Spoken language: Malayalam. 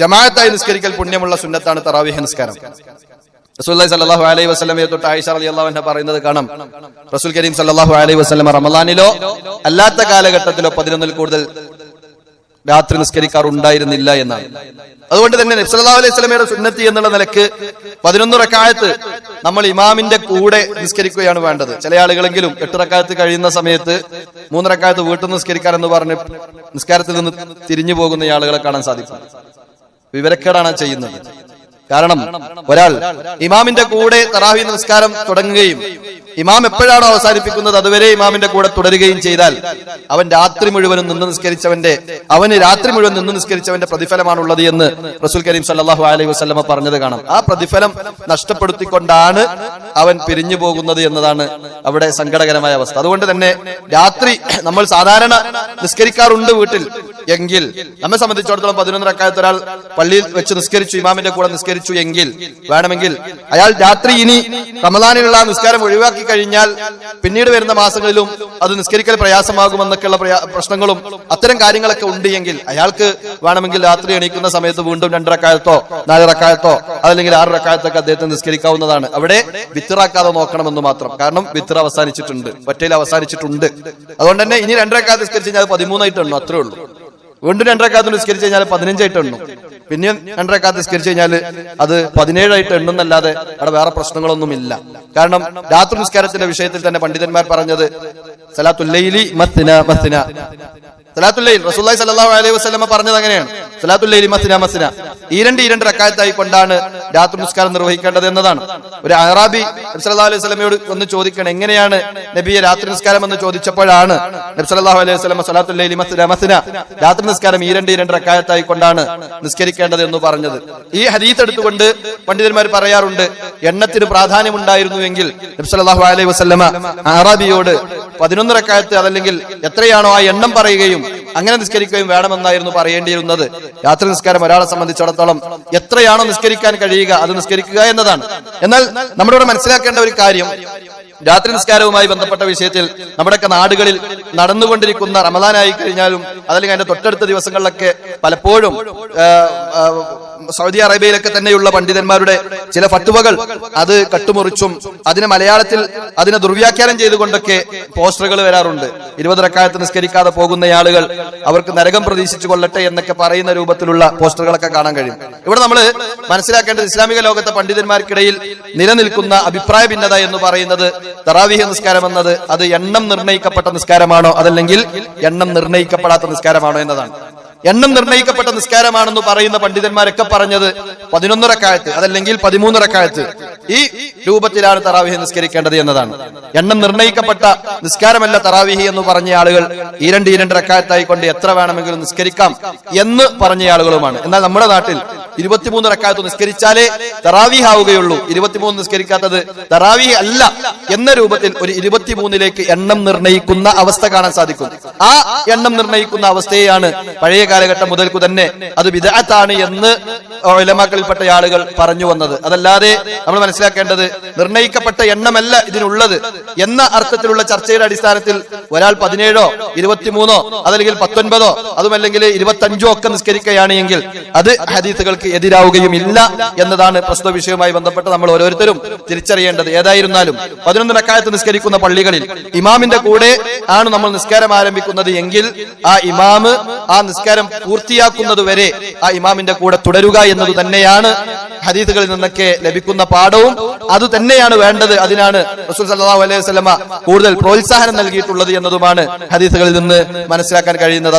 ജമാഅത്തായി നിസ്കരിക്കൽ പുണ്യമുള്ള സുന്നത്താണ് തറാവിഹ് നിസ്കാരം. റസൂല്ലി സ്വല്ലല്ലാഹു അലൈഹി വസ്ലമയെ തൊട്ട് ആയിഷ റളിയല്ലാഹു അൻഹ പറയുന്നത് കാണാം. റസൂൽ കരീം സ്വല്ലല്ലാഹു അലൈഹി വസല്ലമ റമളാനിലോ അല്ലാത്ത കാലഘട്ടത്തിലോ പതിനൊന്നിൽ കൂടുതൽ രാത്രി നിസ്കരിക്കാറുണ്ടായിരുന്നില്ല എന്നാണ്. അതുകൊണ്ട് തന്നെ നബ്സല്ലാ അലൈഹി സ്വലമയുടെ സുന്നത്തി എന്നുള്ള നിലയ്ക്ക് പതിനൊന്ന് റക്കായത്ത് നമ്മൾ ഇമാമിന്റെ കൂടെ നിസ്കരിക്കുകയാണ് വേണ്ടത്. ചില ആളുകളെങ്കിലും എട്ട് റക്കായത്ത് കഴിയുന്ന സമയത്ത് മൂന്ന് റക്കായത്ത് വീട്ടിൽ നിസ്കരിക്കാൻ എന്ന് പറഞ്ഞ് നിസ്കാരത്തിൽ നിന്ന് തിരിഞ്ഞു പോകുന്ന ആളുകളെ കാണാൻ സാധിക്കും. വിവരക്കേടാണ് ചെയ്യുന്നത്. കാരണം ഒരാൾ ഇമാമിന്റെ കൂടെ തറാവി നമസ്കാരം തുടങ്ങുകയും ഇമാം എപ്പോഴാണോ അവസാനിപ്പിക്കുന്നത് അതുവരെ ഇമാമിന്റെ കൂടെ തുടരുകയും ചെയ്താൽ അവൻ രാത്രി മുഴുവനും നിന്ന് നിസ്കരിച്ചവന്റെ അവന് രാത്രി മുഴുവൻ നിന്ന് നിസ്കരിച്ചവന്റെ പ്രതിഫലമാണുള്ളത് എന്ന് റസൂൽ കരീം സല്ലാഹു അലൈഹി വസ്ലമ പറഞ്ഞത് കാണാം. ആ പ്രതിഫലം നഷ്ടപ്പെടുത്തിക്കൊണ്ടാണ് അവൻ പിരിഞ്ഞു പോകുന്നത് എന്നതാണ് അവിടെ സങ്കടകരമായ അവസ്ഥ. അതുകൊണ്ട് തന്നെ രാത്രി നമ്മൾ സാധാരണ നിസ്കരിക്കാറുണ്ട് വീട്ടിൽ. എങ്കിൽ നമ്മെ സംബന്ധിച്ചിടത്തോളം പതിനൊന്നര അക്കാലത്ത് ഒരാൾ പള്ളിയിൽ വെച്ച് നിസ്കരിച്ചു ഇമാമിന്റെ കൂടെ നിസ്കരിച്ചു എങ്കിൽ വേണമെങ്കിൽ അയാൾ രാത്രി ഇനി റമദാനിലുള്ള നിസ്കാരം ഒഴിവാക്കി കഴിഞ്ഞാൽ പിന്നീട് വരുന്ന മാസങ്ങളിലും അത് നിസ്കരിക്കൽ പ്രയാസമാകുമെന്നൊക്കെയുള്ള പ്രയാ- പ്രശ്നങ്ങളും അത്തരം കാര്യങ്ങളൊക്കെ ഉണ്ട് എങ്കിൽ അയാൾക്ക് വേണമെങ്കിൽ രാത്രി എണീക്കുന്ന സമയത്ത് വീണ്ടും രണ്ടരക്കാലത്തോ നാലരക്കാലത്തോ അതല്ലെങ്കിൽ ആറരക്കാലത്തൊക്കെ അദ്ദേഹത്തെ നിസ്കരിക്കാവുന്നതാണ്. അവിടെ വിത്തിറാക്കാതെ നോക്കണമെന്ന് മാത്രം. കാരണം വിത്തിറ അവസാനിച്ചിട്ടുണ്ട് ഒറ്റയിൽ അവസാനിച്ചിട്ടുണ്ട്. അതുകൊണ്ട് തന്നെ ഇനി രണ്ടരക്കാലത്ത് നിസ്കരിച്ച് കഴിഞ്ഞാൽ അത് പതിമൂന്നായിട്ട് അത്രേ ഉള്ളൂ. വീണ്ടും രണ്ടരക്കാലത്ത് നിസ്കരിച്ചു കഴിഞ്ഞാൽ പതിനഞ്ചായിട്ട് എണ്ണും. പിന്നെയും രണ്ടരക്കാലത്ത് നിസ്കരിച്ചു കഴിഞ്ഞാൽ അത് പതിനേഴായിട്ട് എണ്ണുന്നല്ലാതെ അവിടെ വേറെ പ്രശ്നങ്ങളൊന്നും ഇല്ല കാരണം രാത്രി നിസ്കാരത്തിന്റെ വിഷയത്തിൽ തന്നെ പണ്ഡിതന്മാർ പറഞ്ഞത് സലാത്തുല്ലൈലി മത്തിന മത്തിന. സലാത്തുല്ലൈൽ റസൂല്ലായി സല്ലാ അലൈഹി വസ്ലമ പറഞ്ഞത് അങ്ങനെയാണ്. സലാത്തുല്ലൈലി മത്തിന മത്തിന ഈ രണ്ട് ഈ രണ്ട് റക്കായത്തായി കൊണ്ടാണ് രാത്രി നിസ്കാരം നിർവഹിക്കേണ്ടത് എന്നതാണ്. ഒരു അറാബി അലൈഹി സ്വലമയോട് ഒന്ന് ചോദിക്കണം എങ്ങനെയാണ് നബിയെ രാത്രി നിസ്കാരം എന്ന് ചോദിച്ചപ്പോഴാണ് നബി സല്ലല്ലാഹു അലൈഹി വസല്ലമ സലാത്തുല്ലൈലി മത്തിന മത്തിന രാത്രി നിസ്കാരം ഈ രണ്ട് ഈ രണ്ട് റക്കായത്തായി കൊണ്ടാണ് നിസ്കരിക്കേണ്ടത് എന്ന് പറഞ്ഞത്. ഈ ഹരീത്ത് എടുത്തുകൊണ്ട് പണ്ഡിതന്മാർ പറയാറുണ്ട് എണ്ണത്തിന് പ്രാധാന്യമുണ്ടായിരുന്നുവെങ്കിൽ നബി സല്ലല്ലാഹു അലൈഹി വസ്ലമ അറാബിയോട് പതിനൊന്നര കാലത്ത് അതല്ലെങ്കിൽ എത്രയാണോ ആ എണ്ണം പറയുകയും അങ്ങനെ നിസ്കരിക്കുകയും വേണമെന്നായിരുന്നു പറയേണ്ടിയിരുന്നത്. രാത്രി നിസ്കാരം ഒരാളെ സംബന്ധിച്ചിടത്തോളം എത്രയാണോ നിസ്കരിക്കാൻ കഴിയുക അത് നിസ്കരിക്കുക എന്നതാണ്. എന്നാൽ നമ്മുടെ മനസ്സിലാക്കേണ്ട ഒരു കാര്യം രാത്രി നിസ്കാരവുമായി ബന്ധപ്പെട്ട വിഷയത്തിൽ നമ്മുടെയൊക്കെ നാടുകളിൽ നടന്നുകൊണ്ടിരിക്കുന്ന റമദാനായി കഴിഞ്ഞാലും അതല്ലെങ്കിൽ അതിന്റെ തൊട്ടടുത്ത ദിവസങ്ങളിലൊക്കെ പലപ്പോഴും സൗദി അറേബ്യയിലൊക്കെ തന്നെയുള്ള പണ്ഡിതന്മാരുടെ ചില ഫട്ടുവകൾ അത് കട്ടുമുറിച്ചും അതിനെ മലയാളത്തിൽ അതിനെ ദുർവ്യാഖ്യാനം ചെയ്തുകൊണ്ടൊക്കെ പോസ്റ്ററുകൾ വരാറുണ്ട്. ഇരുപത് റക്കായത്ത് നിസ്കരിക്കാതെ പോകുന്ന ആളുകൾ അവർക്ക് നരകം പ്രതീക്ഷിച്ചു കൊള്ളട്ടെ എന്നൊക്കെ പറയുന്ന രൂപത്തിലുള്ള പോസ്റ്ററുകളൊക്കെ കാണാൻ കഴിയും. ഇവിടെ നമ്മൾ മനസ്സിലാക്കേണ്ടത് ഇസ്ലാമിക ലോകത്തെ പണ്ഡിതന്മാർക്കിടയിൽ നിലനിൽക്കുന്ന അഭിപ്രായ ഭിന്നത എന്ന് പറയുന്നത് തറാവിഹ നിസ്കാരം എന്നത് അത് എണ്ണം നിർണയിക്കപ്പെട്ട നിസ്കാരമാണോ അതല്ലെങ്കിൽ എണ്ണം നിർണയിക്കപ്പെടാത്ത നിസ്കാരമാണോ എന്നതാണ്. എണ്ണം നിർണയിക്കപ്പെട്ട നിസ്കാരമാണെന്ന് പറയുന്ന പണ്ഡിതന്മാരൊക്കെ പറഞ്ഞത് പതിനൊന്നരക്കാലത്ത് അതല്ലെങ്കിൽ പതിമൂന്നരക്കാലത്ത് ഈ രൂപത്തിലാണ് തറാവിഹി നിസ്കരിക്കേണ്ടത് എന്നതാണ്. എണ്ണം നിർണയിക്കപ്പെട്ട നിസ്കാരമല്ല തറാവിഹി എന്ന് പറഞ്ഞ ആളുകൾ ഈ രണ്ട് ഈ രണ്ടരക്കാലത്തായി കൊണ്ട് എത്ര വേണമെങ്കിലും നിസ്കരിക്കാം എന്ന് പറഞ്ഞ ആളുകളുമാണ്. എന്നാൽ നമ്മുടെ നാട്ടിൽ ഇരുപത്തിമൂന്ന് റക്കായത്ത് നിസ്കരിച്ചാലേ തറാവീഹ് ആവുകയുള്ളൂ. ഇരുപത്തിമൂന്ന് നിസ്കരിക്കാത്തത് തറാവീഹ് അല്ല എന്ന രൂപത്തിൽ ഒരു ഇരുപത്തിമൂന്നിലേക്ക് എണ്ണം നിർണയിക്കുന്ന അവസ്ഥ കാണാൻ സാധിക്കും. ആ എണ്ണം നിർണയിക്കുന്ന അവസ്ഥയാണ് പഴയ കാലഘട്ടം മുതൽക്കു തന്നെ അത് വിദഗ്ധാണ് എന്ന് ഇലമാക്കളിൽപ്പെട്ട ആളുകൾ പറഞ്ഞു വന്നത്. അതല്ലാതെ നമ്മൾ മനസ്സിലാക്കേണ്ടത് നിർണയിക്കപ്പെട്ട എണ്ണമല്ല ഇതിനുള്ളത് എന്ന അർത്ഥത്തിലുള്ള ചർച്ചയുടെ അടിസ്ഥാനത്തിൽ ഒരാൾ പതിനേഴോ ഇരുപത്തിമൂന്നോ അതല്ലെങ്കിൽ പത്തൊൻപതോ അതുമല്ലെങ്കിൽ ഇരുപത്തഞ്ചോ ഒക്കെ നിസ്കരിക്കുകയാണ് എങ്കിൽ അത് ഹദീസുകൾക്ക് എതിരാവുകയും ഇല്ല എന്നതാണ് പ്രസ്തുത വിഷയവുമായി ബന്ധപ്പെട്ട് നമ്മൾ ഓരോരുത്തരും തിരിച്ചറിയേണ്ടത്. ഏതായിരുന്നാലും പതിനൊന്ന് റക്കായത്ത് നിസ്കരിക്കുന്ന പള്ളികളിൽ ഇമാമിന്റെ കൂടെ ആണ് നമ്മൾ നിസ്കാരം ആരംഭിക്കുന്നത്. എങ്കിൽ ആ ഇമാമ് ആ നിസ്കാരം പൂർത്തിയാക്കുന്നത് വരെ ആ ഇമാമിന്റെ കൂടെ തുടരുക എന്നത് തന്നെയാണ് ഹദീസുകളിൽ നിന്നൊക്കെ ലഭിക്കുന്ന പാഠവും. അത് തന്നെയാണ് വേണ്ടത്. അതിനാണ് റസൂൽ സല്ലല്ലാഹു അലൈഹി വസല്ലമ കൂടുതൽ പ്രോത്സാഹനം നൽകിയിട്ടുള്ളത് എന്നതുമാണ് ഹദീസുകളിൽ നിന്ന് മനസ്സിലാക്കാൻ കഴിയുന്നത്.